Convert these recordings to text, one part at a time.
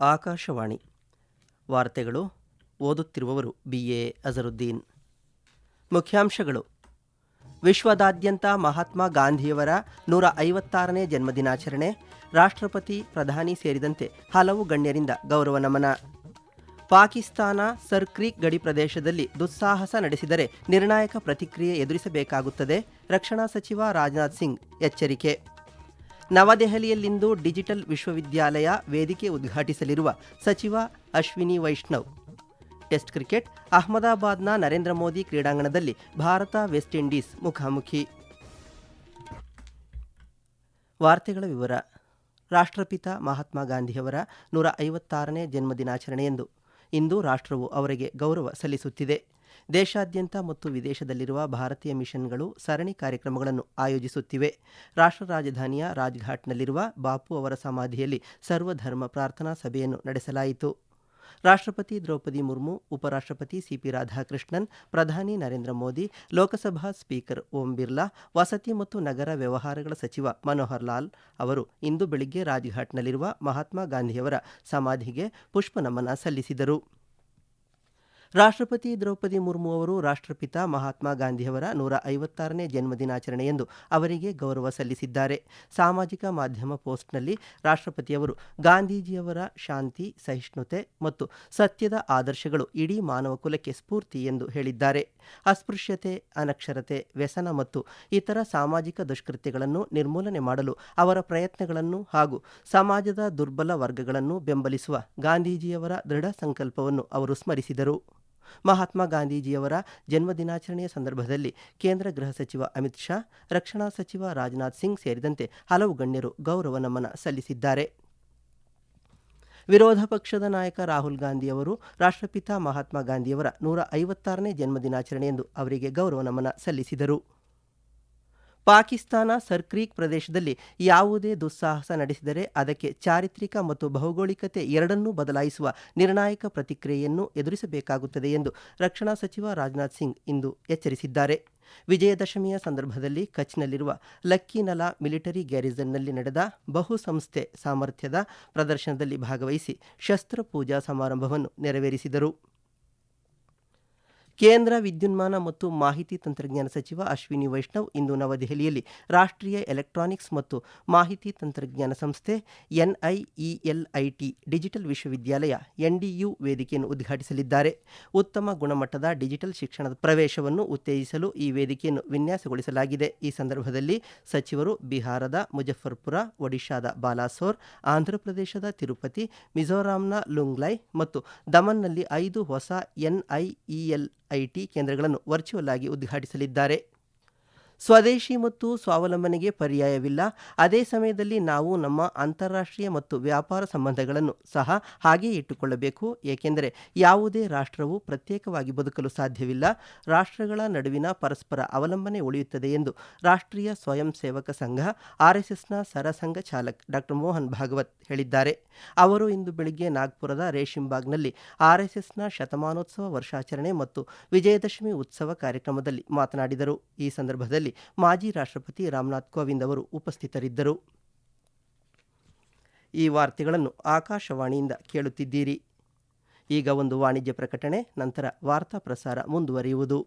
ಆಕಾಶವಾಣಿ. ವಾರ್ತೆಗಳು ಓದುತ್ತಿರುವವರು B. A. Azharuddin. ಮುಖ್ಯಾಂಶಗಳು. ವಿಶ್ವದಾದ್ಯಂತ ಮಹಾತ್ಮ ಗಾಂಧಿಯವರ ನೂರ ಐವತ್ತಾರನೇ ಜನ್ಮದಿನಾಚರಣೆ ರಾಷ್ಟ್ರಪತಿ ಪ್ರಧಾನಿ ಸೇರಿದಂತೆ ಹಲವು ಗಣ್ಯರಿಂದ ಗೌರವ ನಮನ. ಪಾಕಿಸ್ತಾನ ಸರ್ಕ್ರೀಕ್ ಗಡಿ ಪ್ರದೇಶದಲ್ಲಿ ದುಸ್ಸಾಹಸ ನಡೆಸಿದರೆ ನಿರ್ಣಾಯಕ ಪ್ರತಿಕ್ರಿಯೆ ಎದುರಿಸಬೇಕಾಗುತ್ತದೆ. ರಕ್ಷಣಾ ಸಚಿವ ರಾಜನಾಥ್ ಸಿಂಗ್ ಎಚ್ಚರಿಕೆ. ನವದೆಹಲಿಯಲ್ಲಿಂದು ಡಿಜಿಟಲ್ ವಿಶ್ವವಿದ್ಯಾಲಯ ವೇದಿಕೆ ಉದ್ಘಾಟಿಸಲಿರುವ ಸಚಿವ ಅಶ್ವಿನಿ ವೈಷ್ಣವ್. ಟೆಸ್ಟ್ ಕ್ರಿಕೆಟ್, ಅಹಮದಾಬಾದ್ನ ನರೇಂದ್ರ ಮೋದಿ ಕ್ರೀಡಾಂಗಣದಲ್ಲಿ ಭಾರತ ವೆಸ್ಟ್ ಇಂಡೀಸ್ ಮುಖಾಮುಖಿ. ವಾರ್ತೆಗಳ ವಿವರ. ರಾಷ್ಟ್ರಪಿತ ಮಹಾತ್ಮ ಗಾಂಧಿಯವರ ನೂರ ಐವತ್ತಾರನೇ ಜನ್ಮದಿನಾಚರಣೆಯಂದು ಇಂದು ರಾಷ್ಟ್ರವು ಅವರಿಗೆ ಗೌರವ ಸಲ್ಲಿಸುತ್ತಿದೆ. ದೇಶಾದ್ಯಂತ ಮತ್ತು ವಿದೇಶದಲ್ಲಿರುವ ಭಾರತೀಯ ಮಿಷನ್ಗಳು ಸರಣಿ ಕಾರ್ಯಕ್ರಮಗಳನ್ನು ಆಯೋಜಿಸುತ್ತಿವೆ. ರಾಷ್ಟ್ರ ರಾಜಧಾನಿಯ ರಾಜ್ಘಾಟ್ನಲ್ಲಿರುವ ಬಾಪು ಅವರ ಸಮಾಧಿಯಲ್ಲಿ ಸರ್ವಧರ್ಮ ಪ್ರಾರ್ಥನಾ ಸಭೆಯನ್ನು ನಡೆಸಲಾಯಿತು. ರಾಷ್ಟ್ರಪತಿ ದ್ರೌಪದಿ ಮುರ್ಮು, ಉಪರಾಷ್ಟ್ರಪತಿ ಸಿಪಿ ರಾಧಾಕೃಷ್ಣನ್, ಪ್ರಧಾನಿ ನರೇಂದ್ರ ಮೋದಿ, ಲೋಕಸಭಾ ಸ್ಪೀಕರ್ ಓಂ ಬಿರ್ಲಾ, ವಸತಿ ಮತ್ತು ನಗರ ವ್ಯವಹಾರಗಳ ಸಚಿವ ಮನೋಹರ್ ಲಾಲ್ ಅವರು ಇಂದು ಬೆಳಿಗ್ಗೆ ರಾಜ್ಘಾಟ್ನಲ್ಲಿರುವ ಮಹಾತ್ಮ ಗಾಂಧಿಯವರ ಸಮಾಧಿಗೆ ಪುಷ್ಪನಮನ ಸಲ್ಲಿಸಿದರು. ರಾಷ್ಟ್ರಪತಿ ದ್ರೌಪದಿ ಮುರ್ಮು ಅವರು ರಾಷ್ಟ್ರಪಿತ ಮಹಾತ್ಮ ಗಾಂಧಿಯವರ ನೂರ ಐವತ್ತಾರನೇ ಜನ್ಮದಿನಾಚರಣೆಯಂದು ಅವರಿಗೆ ಗೌರವ ಸಲ್ಲಿಸಿದ್ದಾರೆ. ಸಾಮಾಜಿಕ ಮಾಧ್ಯಮ ಪೋಸ್ಟ್ನಲ್ಲಿ ರಾಷ್ಟ್ರಪತಿಯವರು ಗಾಂಧೀಜಿಯವರ ಶಾಂತಿ, ಸಹಿಷ್ಣುತೆ ಮತ್ತು ಸತ್ಯದ ಆದರ್ಶಗಳು ಇಡೀ ಮಾನವ ಕುಲಕ್ಕೆ ಸ್ಫೂರ್ತಿ ಎಂದು ಹೇಳಿದ್ದಾರೆ. ಅಸ್ಪೃಶ್ಯತೆ, ಅನಕ್ಷರತೆ, ವ್ಯಸನ ಮತ್ತು ಇತರ ಸಾಮಾಜಿಕ ದುಷ್ಕೃತ್ಯಗಳನ್ನು ನಿರ್ಮೂಲನೆ ಮಾಡಲು ಅವರ ಪ್ರಯತ್ನಗಳನ್ನು ಹಾಗೂ ಸಮಾಜದ ದುರ್ಬಲ ವರ್ಗಗಳನ್ನು ಬೆಂಬಲಿಸುವ ಗಾಂಧೀಜಿಯವರ ದೃಢ ಸಂಕಲ್ಪವನ್ನು ಅವರು ಸ್ಮರಿಸಿದರು. ಮಹಾತ್ಮ ಗಾಂಧೀಜಿಯವರ ಜನ್ಮ ದಿನಾಚರಣೆಯ ಸಂದರ್ಭದಲ್ಲಿ ಕೇಂದ್ರ ಗೃಹ ಸಚಿವ ಅಮಿತ್ ಶಾ, ರಕ್ಷಣಾ ಸಚಿವ ರಾಜನಾಥ್ ಸಿಂಗ್ ಸೇರಿದಂತೆ ಹಲವು ಗಣ್ಯರು ಗೌರವ ನಮನ ಸಲ್ಲಿಸಿದ್ದಾರೆ. ವಿರೋಧ ಪಕ್ಷದ ನಾಯಕ ರಾಹುಲ್ ಗಾಂಧಿ ಅವರು ರಾಷ್ಟ್ರಪಿತ ಮಹಾತ್ಮ ಗಾಂಧಿಯವರ ನೂರ ಐವತ್ತಾರನೇ ಜನ್ಮದಿನಾಚರಣೆಯಂದು ಅವರಿಗೆ ಗೌರವ ನಮನ ಸಲ್ಲಿಸಿದರು. ಪಾಕಿಸ್ತಾನ ಸರ್ಕ್ರೀಕ್ ಪ್ರದೇಶದಲ್ಲಿ ಯಾವುದೇ ದುಸ್ಸಾಹಸ ನಡೆಸಿದರೆ ಅದಕ್ಕೆ ಚಾರಿತ್ರಿಕ ಮತ್ತು ಭೌಗೋಳಿಕತೆ ಎರಡನ್ನೂ ಬದಲಾಯಿಸುವ ನಿರ್ಣಾಯಕ ಪ್ರತಿಕ್ರಿಯೆಯನ್ನು ಎದುರಿಸಬೇಕಾಗುತ್ತದೆ ಎಂದು ರಕ್ಷಣಾ ಸಚಿವ ರಾಜನಾಥ್ ಸಿಂಗ್ ಇಂದು ಎಚ್ಚರಿಸಿದ್ದಾರೆ. ವಿಜಯದಶಮಿಯ ಸಂದರ್ಭದಲ್ಲಿ ಕಚ್ನಲ್ಲಿರುವ ಲಕ್ಕಿನಲಾ ಮಿಲಿಟರಿ ಗ್ಯಾರಿಸನ್ನಲ್ಲಿ ನಡೆದ ಬಹುಸಂಸ್ಥೆ ಸಾಮರ್ಥ್ಯದ ಪ್ರದರ್ಶನದಲ್ಲಿ ಭಾಗವಹಿಸಿ ಶಸ್ತ್ರಪೂಜಾ ಸಮಾರಂಭವನ್ನು ನೆರವೇರಿಸಿದರು. ಕೇಂದ್ರ ವಿದ್ಯುನ್ಮಾನ ಮತ್ತು ಮಾಹಿತಿ ತಂತ್ರಜ್ಞಾನ ಸಚಿವ ಅಶ್ವಿನಿ ವೈಷ್ಣವ್ ಇಂದು ನವದೆಹಲಿಯಲ್ಲಿ ರಾಷ್ಟ್ರೀಯ ಎಲೆಕ್ಟ್ರಾನಿಕ್ಸ್ ಮತ್ತು ಮಾಹಿತಿ ತಂತ್ರಜ್ಞಾನ ಸಂಸ್ಥೆ ಎನ್ಐಇಎಲ್ಐಟಿ ಡಿಜಿಟಲ್ ವಿಶ್ವವಿದ್ಯಾಲಯ ಎನ್ಡಿಯು ವೇದಿಕೆಯನ್ನು ಉದ್ಘಾಟಿಸಲಿದ್ದಾರೆ. ಉತ್ತಮ ಗುಣಮಟ್ಟದ ಡಿಜಿಟಲ್ ಶಿಕ್ಷಣದ ಪ್ರವೇಶವನ್ನು ಉತ್ತೇಜಿಸಲು ಈ ವೇದಿಕೆಯನ್ನು ವಿನ್ಯಾಸಗೊಳಿಸಲಾಗಿದೆ. ಈ ಸಂದರ್ಭದಲ್ಲಿ ಸಚಿವರು ಬಿಹಾರದ ಮುಜಫರ್ಪುರ ಒಡಿಶಾದ ಬಾಲಾಸೋರ್, ಆಂಧ್ರಪ್ರದೇಶದ ತಿರುಪತಿ, ಮಿಜೋರಾಂನ ಲುಂಗ್ಲೈ ಮತ್ತು ದಮನ್ನಲ್ಲಿ ಐದು ಹೊಸ ಎನ್ಐಇಎಲ್ ಐಟಿ ಕೇಂದ್ರಗಳನ್ನು ವರ್ಚುವಲ್ ಆಗಿ ಉದ್ಘಾಟಿಸಲಿದ್ದಾರೆ. ಸ್ವದೇಶಿ ಮತ್ತು ಸ್ವಾವಲಂಬನೆಗೆ ಪರ್ಯಾಯವಿಲ್ಲ. ಅದೇ ಸಮಯದಲ್ಲಿ ನಾವು ನಮ್ಮ ಅಂತಾರಾಷ್ಟ್ರೀಯ ಮತ್ತು ವ್ಯಾಪಾರ ಸಂಬಂಧಗಳನ್ನು ಸಹ ಹಾಗೆಯೇ ಇಟ್ಟುಕೊಳ್ಳಬೇಕು. ಏಕೆಂದರೆ ಯಾವುದೇ ರಾಷ್ಟ್ರವು ಪ್ರತ್ಯೇಕವಾಗಿ ಬದುಕಲು ಸಾಧ್ಯವಿಲ್ಲ. ರಾಷ್ಟ್ರಗಳ ನಡುವಿನ ಪರಸ್ಪರ ಅವಲಂಬನೆ ಉಳಿಯುತ್ತದೆ ಎಂದು ರಾಷ್ಟ್ರೀಯ ಸ್ವಯಂ ಸೇವಕ ಸಂಘ, ಆರ್ಎಸ್ಎಸ್ನ ಸರಸಂಘ ಚಾಲಕ್ ಡಾಕ್ಟರ್ ಮೋಹನ್ ಭಾಗವತ್ ಹೇಳಿದ್ದಾರೆ. ಅವರು ಇಂದು ಬೆಳಿಗ್ಗೆ ನಾಗ್ಪುರದ ರೇಷಿಂಬಾಗ್ನಲ್ಲಿ ಆರ್ಎಸ್ಎಸ್ನ ಶತಮಾನೋತ್ಸವ ವರ್ಷಾಚರಣೆ ಮತ್ತು ವಿಜಯದಶಮಿ ಉತ್ಸವ ಕಾರ್ಯಕ್ರಮದಲ್ಲಿ ಮಾತನಾಡಿದರು. ಈ ಸಂದರ್ಭದಲ್ಲಿ ಮಾಜಿ ರಾಷ್ಟ್ರಪತಿ ರಾಮನಾಥ್ ಕೋವಿಂದ್ ಅವರು ಉಪಸ್ಥಿತರಿದ್ದರು. ಈ ವಾರ್ತೆಗಳನ್ನು ಆಕಾಶವಾಣಿಯಿಂದ ಕೇಳುತ್ತಿದ್ದೀರಿ. ಈಗ ಒಂದು ವಾಣಿಜ್ಯ ಪ್ರಕಟಣೆ, ನಂತರ ವಾರ್ತಾ ಪ್ರಸಾರ ಮುಂದುವರಿಯುವುದು.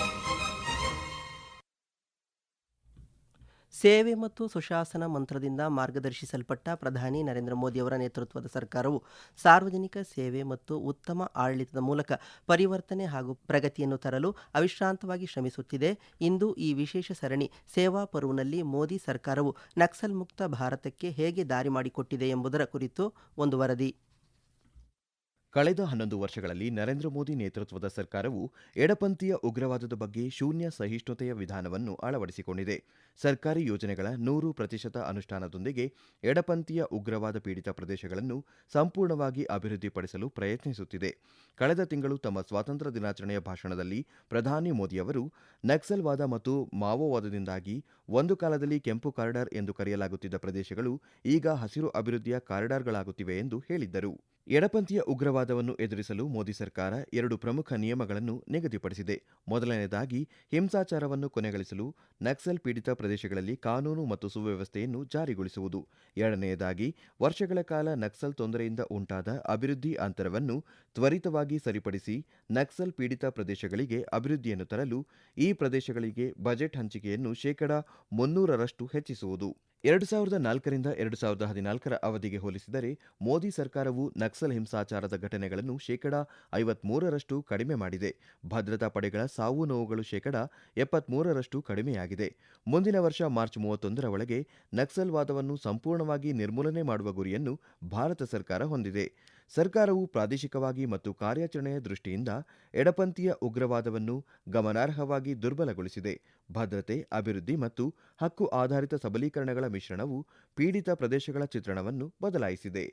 ಸೇವೆ ಮತ್ತು ಸುಶಾಸನ ಮಂತ್ರದಿಂದ ಮಾರ್ಗದರ್ಶಿಸಲ್ಪಟ್ಟ ಪ್ರಧಾನಿ ನರೇಂದ್ರ ಮೋದಿಯವರ ನೇತೃತ್ವದ ಸರ್ಕಾರವು ಸಾರ್ವಜನಿಕ ಸೇವೆ ಮತ್ತು ಉತ್ತಮ ಆಡಳಿತದ ಮೂಲಕ ಪರಿವರ್ತನೆ ಹಾಗೂ ಪ್ರಗತಿಯನ್ನು ತರಲು ಅವಿಶ್ರಾಂತವಾಗಿ ಶ್ರಮಿಸುತ್ತಿದೆ. ಇಂದು ಈ ವಿಶೇಷ ಸರಣಿ ಸೇವಾ ಪರ್ವ್ನಲ್ಲಿ ಮೋದಿ ಸರ್ಕಾರವು ನಕ್ಸಲ್ ಮುಕ್ತ ಭಾರತಕ್ಕೆ ಹೇಗೆ ದಾರಿ ಮಾಡಿಕೊಟ್ಟಿದೆ ಎಂಬುದರ ಕುರಿತು ಒಂದು ವರದಿ. ಕಳೆದ ಹನ್ನೊಂದು ವರ್ಷಗಳಲ್ಲಿ ನರೇಂದ್ರ ಮೋದಿ ನೇತೃತ್ವದ ಸರ್ಕಾರವು ಎಡಪಂಥೀಯ ಉಗ್ರವಾದದ ಬಗ್ಗೆ ಶೂನ್ಯ ಸಹಿಷ್ಣುತೆಯ ವಿಧಾನವನ್ನು ಅಳವಡಿಸಿಕೊಂಡಿದೆ. ಸರ್ಕಾರಿ ಯೋಜನೆಗಳ ನೂರು ಪ್ರತಿಶತ ಅನುಷ್ಠಾನದೊಂದಿಗೆ ಎಡಪಂಥೀಯ ಉಗ್ರವಾದ ಪೀಡಿತ ಪ್ರದೇಶಗಳನ್ನು ಸಂಪೂರ್ಣವಾಗಿ ಅಭಿವೃದ್ಧಿಪಡಿಸಲು ಪ್ರಯತ್ನಿಸುತ್ತಿದೆ. ಕಳೆದ ತಿಂಗಳು ತಮ್ಮ ಸ್ವಾತಂತ್ರ್ಯ ದಿನಾಚರಣೆಯ ಭಾಷಣದಲ್ಲಿ ಪ್ರಧಾನಿ ಮೋದಿಯವರು ನಕ್ಸಲ್ವಾದ ಮತ್ತು ಮಾವೋವಾದದಿಂದಾಗಿ ಒಂದು ಕಾಲದಲ್ಲಿ ಕೆಂಪು ಕಾರಿಡಾರ್ ಎಂದು ಕರೆಯಲಾಗುತ್ತಿದ್ದ ಪ್ರದೇಶಗಳು ಈಗ ಹಸಿರು ಅಭಿವೃದ್ಧಿಯ ಕಾರಿಡಾರ್ಗಳಾಗುತ್ತಿವೆ ಎಂದು ಹೇಳಿದ್ದರು. ಎಡಪಂಥೀಯ ಉಗ್ರವಾದವನ್ನು ಎದುರಿಸಲು ಮೋದಿ ಸರ್ಕಾರ ಎರಡು ಪ್ರಮುಖ ನಿಯಮಗಳನ್ನು ನಿಗದಿಪಡಿಸಿದೆ. ಮೊದಲನೆಯದಾಗಿ, ಹಿಂಸಾಚಾರವನ್ನು ಕೊನೆಗಳಿಸಲು ನಕ್ಸಲ್ ಪೀಡಿತ ಪ್ರದೇಶಗಳಲ್ಲಿ ಕಾನೂನು ಮತ್ತು ಸುವ್ಯವಸ್ಥೆಯನ್ನು ಜಾರಿಗೊಳಿಸುವುದು. ಎರಡನೆಯದಾಗಿ, ವರ್ಷಗಳ ಕಾಲ ನಕ್ಸಲ್ ತೊಂದರೆಯಿಂದ ಉಂಟಾದ ಅಭಿವೃದ್ಧಿ ಅಂತರವನ್ನು ತ್ವರಿತವಾಗಿ ಸರಿಪಡಿಸಿ ನಕ್ಸಲ್ ಪೀಡಿತ ಪ್ರದೇಶಗಳಿಗೆ ಅಭಿವೃದ್ಧಿಯನ್ನು ತರಲು ಈ ಪ್ರದೇಶಗಳಿಗೆ ಬಜೆಟ್ ಹಂಚಿಕೆಯನ್ನು ಶೇಕಡಾ ಮುನ್ನೂರರಷ್ಟು ಹೆಚ್ಚಿಸುವುದು. ಎರಡು ಸಾವಿರದ ನಾಲ್ಕರಿಂದ ಎರಡು ಸಾವಿರದ ಹದಿನಾಲ್ಕರ ಅವಧಿಗೆ ಹೋಲಿಸಿದರೆ ಮೋದಿ ಸರ್ಕಾರವು ನಕ್ಸಲ್ ಹಿಂಸಾಚಾರದ ಘಟನೆಗಳನ್ನು ಶೇಕಡಾ ಐವತ್ಮೂರರಷ್ಟು ಕಡಿಮೆ ಮಾಡಿದೆ. ಭದ್ರತಾ ಪಡೆಗಳ ಸಾವು ನೋವುಗಳು ಶೇಕಡಾ ಎಪ್ಪತ್ಮೂರರಷ್ಟು ಕಡಿಮೆಯಾಗಿದೆ. ಮುಂದಿನ ವರ್ಷ ಮಾರ್ಚ್ ಮೂವತ್ತೊಂದರ ಒಳಗೆ ನಕ್ಸಲ್ವಾದವನ್ನು ಸಂಪೂರ್ಣವಾಗಿ ನಿರ್ಮೂಲನೆ ಮಾಡುವ ಗುರಿಯನ್ನು ಭಾರತ ಸರ್ಕಾರ ಹೊಂದಿದೆ. ಸರ್ಕಾರವು ಪ್ರಾದೇಶಿಕವಾಗಿ ಮತ್ತು ಕಾರ್ಯಾಚರಣೆಯ ದೃಷ್ಟಿಯಿಂದ ಎಡಪಂಥೀಯ ಉಗ್ರವಾದವನ್ನು ಗಮನಾರ್ಹವಾಗಿ ದುರ್ಬಲಗೊಳಿಸಿದೆ. ಭದ್ರತೆ, ಅಭಿವೃದ್ಧಿ ಮತ್ತು ಹಕ್ಕು ಆಧಾರಿತ ಸಬಲೀಕರಣಗಳ ಮಿಶ್ರಣವು ಪೀಡಿತ ಪ್ರದೇಶಗಳ ಚಿತ್ರಣವನ್ನು ಬದಲಾಯಿಸಿದೆ.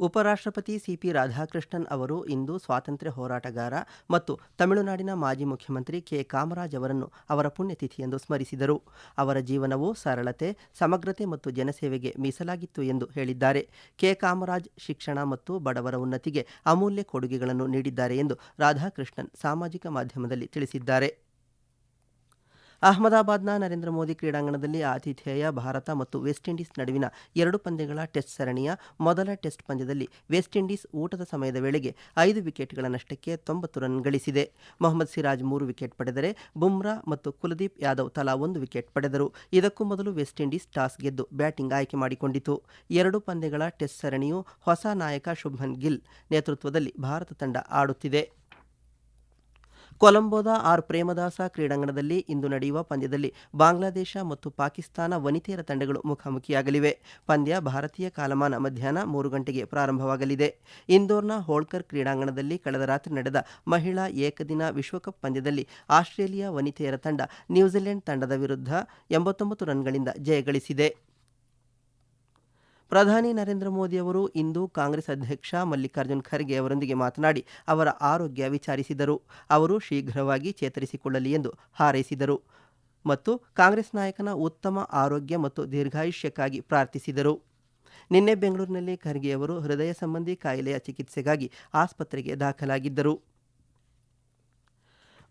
ಉಪರಾಷ್ಟ್ರಪತಿ ಸಿಪಿ ರಾಧಾಕೃಷ್ಣನ್ ಅವರು ಇಂದು ಸ್ವಾತಂತ್ರ್ಯ ಹೋರಾಟಗಾರ ಮತ್ತು ತಮಿಳುನಾಡಿನ ಮಾಜಿ ಮುಖ್ಯಮಂತ್ರಿ ಕೆ. ಕಾಮರಾಜ್ ಅವರನ್ನು ಅವರ ಪುಣ್ಯತಿಥಿಯೆಂದು ಸ್ಮರಿಸಿದರು. ಅವರ ಜೀವನವು ಸರಳತೆ, ಸಮಗ್ರತೆ ಮತ್ತು ಜನಸೇವೆಗೆ ಮೀಸಲಾಗಿತ್ತು ಎಂದು ಹೇಳಿದ್ದಾರೆ. ಕೆ. ಕಾಮರಾಜ್ ಶಿಕ್ಷಣ ಮತ್ತು ಬಡವರ ಉನ್ನತಿಗೆ ಅಮೂಲ್ಯ ಕೊಡುಗೆಗಳನ್ನು ನೀಡಿದ್ದಾರೆ ಎಂದು ರಾಧಾಕೃಷ್ಣನ್ ಸಾಮಾಜಿಕ ಮಾಧ್ಯಮದಲ್ಲಿ ತಿಳಿಸಿದ್ದಾರೆ. ಅಹಮದಾಬಾದ್ನ ನರೇಂದ್ರ ಮೋದಿ ಕ್ರೀಡಾಂಗಣದಲ್ಲಿ ಆತಿಥೇಯ ಭಾರತ ಮತ್ತು ವೆಸ್ಟ್ ಇಂಡೀಸ್ ನಡುವಿನ ಎರಡು ಪಂದ್ಯಗಳ ಟೆಸ್ಟ್ ಸರಣಿಯ ಮೊದಲ ಟೆಸ್ಟ್ ಪಂದ್ಯದಲ್ಲಿ ವೆಸ್ಟ್ ಇಂಡೀಸ್ ಊಟದ ಸಮಯದ ವೇಳೆಗೆ ಐದು ವಿಕೆಟ್ಗಳ ನಷ್ಟಕ್ಕೆ ತೊಂಬತ್ತು ರನ್ ಗಳಿಸಿದೆ. ಮೊಹಮ್ಮದ್ ಸಿರಾಜ್ ಮೂರು ವಿಕೆಟ್ ಪಡೆದರೆ ಬುಮ್ರಾ ಮತ್ತು ಕುಲದೀಪ್ ಯಾದವ್ ತಲಾ ಒಂದು ವಿಕೆಟ್ ಪಡೆದರು. ಇದಕ್ಕೂ ಮೊದಲು ವೆಸ್ಟ್ ಇಂಡೀಸ್ ಟಾಸ್ ಗೆದ್ದು ಬ್ಯಾಟಿಂಗ್ ಆಯ್ಕೆ ಮಾಡಿಕೊಂಡಿತು. ಎರಡು ಪಂದ್ಯಗಳ ಟೆಸ್ಟ್ ಸರಣಿಯು ಹೊಸ ನಾಯಕ ಶುಭನ್ ಗಿಲ್ ನೇತೃತ್ವದಲ್ಲಿ ಭಾರತ ತಂಡ ಆಡುತ್ತಿದೆ. ಕೊಲಂಬೋದ ಆರ್ ಪ್ರೇಮದಾಸ ಕ್ರೀಡಾಂಗಣದಲ್ಲಿ ಇಂದು ನಡೆಯುವ ಪಂದ್ಯದಲ್ಲಿ ಬಾಂಗ್ಲಾದೇಶ ಮತ್ತು ಪಾಕಿಸ್ತಾನ ವನಿತೆಯರ ತಂಡಗಳು ಮುಖಾಮುಖಿಯಾಗಲಿವೆ. ಪಂದ್ಯ ಭಾರತೀಯ ಕಾಲಮಾನ ಮಧ್ಯಾಹ್ನ ಮೂರು ಗಂಟೆಗೆ ಪ್ರಾರಂಭವಾಗಲಿದೆ. ಇಂದೋರ್ನ ಹೋಳ್ಕರ್ ಕ್ರೀಡಾಂಗಣದಲ್ಲಿ ಕಳೆದ ರಾತ್ರಿ ನಡೆದ ಮಹಿಳಾ ಏಕದಿನ ವಿಶ್ವಕಪ್ ಪಂದ್ಯದಲ್ಲಿ ಆಸ್ಟ್ರೇಲಿಯಾ ವನಿತೆಯರ ತಂಡ ನ್ಯೂಜಿಲೆಂಡ್ ತಂಡದ ವಿರುದ್ಧ ಎಂಬತ್ತೊಂಬತ್ತು ರನ್ಗಳಿಂದ ಜಯಗಳಿಸಿದೆ ಪ್ರಧಾನಿ ನರೇಂದ್ರ ಮೋದಿ ಅವರು ಇಂದು ಕಾಂಗ್ರೆಸ್ ಅಧ್ಯಕ್ಷ ಮಲ್ಲಿಕಾರ್ಜುನ್ ಖರ್ಗೆ ಅವರೊಂದಿಗೆ ಮಾತನಾಡಿ ಅವರ ಆರೋಗ್ಯ ವಿಚಾರಿಸಿದರು. ಅವರು ಶೀಘ್ರವಾಗಿ ಚೇತರಿಸಿಕೊಳ್ಳಲಿ ಎಂದು ಹಾರೈಸಿದರು ಮತ್ತು ಕಾಂಗ್ರೆಸ್ ನಾಯಕನ ಉತ್ತಮ ಆರೋಗ್ಯ ಮತ್ತು ದೀರ್ಘಾಯುಷ್ಯಕ್ಕಾಗಿ ಪ್ರಾರ್ಥಿಸಿದರು. ನಿನ್ನೆ ಬೆಂಗಳೂರಿನಲ್ಲಿ ಖರ್ಗೆ ಅವರು ಹೃದಯ ಸಂಬಂಧಿ ಕಾಯಿಲೆಯ ಚಿಕಿತ್ಸೆಗಾಗಿ ಆಸ್ಪತ್ರೆಗೆ ದಾಖಲಾಗಿದ್ದರು.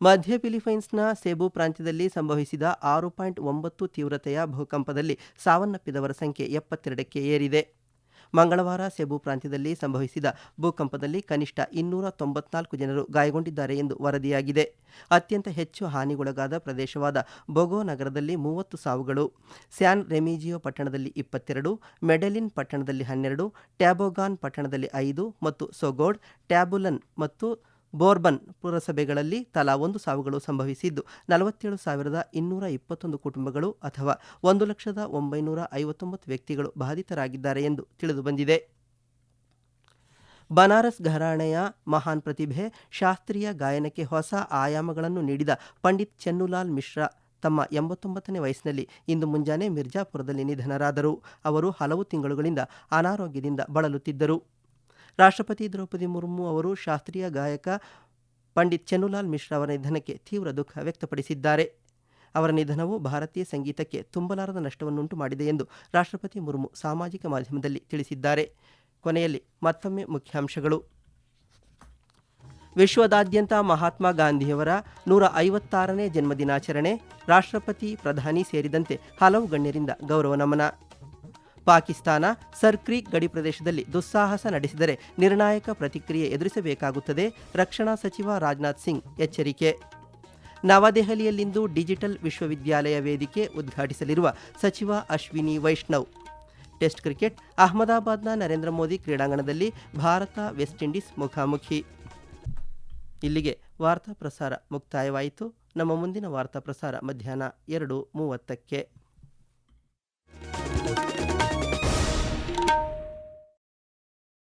ಮಧ್ಯ ಫಿಲಿಪೈನ್ಸ್ನ ಸೆಬು ಪ್ರಾಂತ್ಯದಲ್ಲಿ ಸಂಭವಿಸಿದ ಆರು ಪಾಯಿಂಟ್ ಒಂಬತ್ತು ತೀವ್ರತೆಯ ಭೂಕಂಪದಲ್ಲಿ ಸಾವನ್ನಪ್ಪಿದವರ ಸಂಖ್ಯೆ ಎಪ್ಪತ್ತೆರಡಕ್ಕೆ ಏರಿದೆ. ಮಂಗಳವಾರ ಸೆಬು ಪ್ರಾಂತ್ಯದಲ್ಲಿ ಸಂಭವಿಸಿದ ಭೂಕಂಪದಲ್ಲಿ ಕನಿಷ್ಠ ಇನ್ನೂರ ತೊಂಬತ್ನಾಲ್ಕು ಜನರು ಗಾಯಗೊಂಡಿದ್ದಾರೆ ಎಂದು ವರದಿಯಾಗಿದೆ. ಅತ್ಯಂತ ಹೆಚ್ಚು ಹಾನಿಗೊಳಗಾದ ಪ್ರದೇಶವಾದ ಬೊಗೋ ನಗರದಲ್ಲಿ ಮೂವತ್ತು ಸಾವುಗಳು, ಸ್ಯಾನ್ ರೆಮಿಜಿಯೋ ಪಟ್ಟಣದಲ್ಲಿ ಇಪ್ಪತ್ತೆರಡು, ಮೆಡೆಲಿನ್ ಪಟ್ಟಣದಲ್ಲಿ ಹನ್ನೆರಡು, ಟ್ಯಾಬೋಗಾನ್ ಪಟ್ಟಣದಲ್ಲಿ ಐದು ಮತ್ತು ಸೊಗೋಡ್, ಟ್ಯಾಬುಲನ್ ಮತ್ತು ಬೋರ್ಬನ್ ಪುರಸಭೆಗಳಲ್ಲಿ ತಲಾ ಒಂದು ಸಾವುಗಳು ಸಂಭವಿಸಿದ್ದು. ನಲವತ್ತೇಳು ಸಾವಿರದ ಇನ್ನೂರ ಇಪ್ಪತ್ತೊಂದು ಕುಟುಂಬಗಳು ಅಥವಾ ಒಂದು ಲಕ್ಷದ ಒಂಬೈನೂರ ಐವತ್ತೊಂಬತ್ತು ವ್ಯಕ್ತಿಗಳು ಬಾಧಿತರಾಗಿದ್ದಾರೆ ಎಂದು ತಿಳಿದುಬಂದಿದೆ. ಬನಾರಸ್ ಘರಾಣೆಯ ಮಹಾನ್ ಪ್ರತಿಭೆ, ಶಾಸ್ತ್ರೀಯ ಗಾಯನಕ್ಕೆ ಹೊಸ ಆಯಾಮಗಳನ್ನು ನೀಡಿದ ಪಂಡಿತ್ ಚೆನ್ನುಲಾಲ್ ಮಿಶ್ರಾ ತಮ್ಮ ಎಂಬತ್ತೊಂಬತ್ತನೇ ವಯಸ್ಸಿನಲ್ಲಿ ಇಂದು ಮುಂಜಾನೆ ಮಿರ್ಜಾಪುರದಲ್ಲಿ ನಿಧನರಾದರು. ಅವರು ಹಲವು ತಿಂಗಳುಗಳಿಂದ ಅನಾರೋಗ್ಯದಿಂದ ಬಳಲುತ್ತಿದ್ದರು. ರಾಷ್ಟ್ರಪತಿ ದ್ರೌಪದಿ ಮುರ್ಮು ಅವರು ಶಾಸ್ತ್ರೀಯ ಗಾಯಕ ಪಂಡಿತ್ ಚೆನ್ನುಲಾಲ್ ಮಿಶ್ರಾ ಅವರ ನಿಧನಕ್ಕೆ ತೀವ್ರ ದುಃಖ ವ್ಯಕ್ತಪಡಿಸಿದ್ದಾರೆ. ಅವರ ನಿಧನವು ಭಾರತೀಯ ಸಂಗೀತಕ್ಕೆ ತುಂಬಲಾರದ ನಷ್ಟವನ್ನುಂಟು ಮಾಡಿದೆ ಎಂದು ರಾಷ್ಟ್ರಪತಿ ಮುರ್ಮು ಸಾಮಾಜಿಕ ಮಾಧ್ಯಮದಲ್ಲಿ ತಿಳಿಸಿದ್ದಾರೆ. ಕೊನೆಯಲ್ಲಿ ಮತ್ತೊಮ್ಮೆ ಮುಖ್ಯಾಂಶಗಳು. ವಿಶ್ವದಾದ್ಯಂತ ಮಹಾತ್ಮ ಗಾಂಧಿಯವರ ನೂರ ಐವತ್ತಾರನೇ ಜನ್ಮದಿನಾಚರಣೆ ರಾಷ್ಟ್ರಪತಿ ಪ್ರಧಾನಿ ಸೇರಿದಂತೆ ಹಲವು ಗಣ್ಯರಿಂದ ಗೌರವ ನಮನ. ಪಾಕಿಸ್ತಾನ ಸರ್ಕ್ರೀಕ್ ಗಡಿ ಪ್ರದೇಶದಲ್ಲಿ ದುಸ್ಸಾಹಸ ನಡೆಸಿದರೆ ನಿರ್ಣಾಯಕ ಪ್ರತಿಕ್ರಿಯೆ ಎದುರಿಸಬೇಕಾಗುತ್ತದೆ. ರಕ್ಷಣಾ ಸಚಿವ ರಾಜನಾಥ್ ಸಿಂಗ್ ಎಚ್ಚರಿಕೆ. ನವದೆಹಲಿಯಲ್ಲಿಂದು ಡಿಜಿಟಲ್ ವಿಶ್ವವಿದ್ಯಾಲಯ ವೇದಿಕೆ ಉದ್ಘಾಟಿಸಲಿರುವ ಸಚಿವ ಅಶ್ವಿನಿ ವೈಷ್ಣವ್. ಟೆಸ್ಟ್ ಕ್ರಿಕೆಟ್, ಅಹಮದಾಬಾದ್ನ ನರೇಂದ್ರ ಮೋದಿ ಕ್ರೀಡಾಂಗಣದಲ್ಲಿ ಭಾರತ ವೆಸ್ಟ್ ಇಂಡೀಸ್ ಮುಖಾಮುಖಿ. ಇಲ್ಲಿಗೆ ವಾರ್ತಾ ಪ್ರಸಾರ ಮುಕ್ತಾಯವಾಯಿತು. ನಮ್ಮ ಮುಂದಿನ ವಾರ್ತಾ ಪ್ರಸಾರ ಮಧ್ಯಾಹ್ನ ಎರಡು ಮೂವತ್ತಕ್ಕೆ.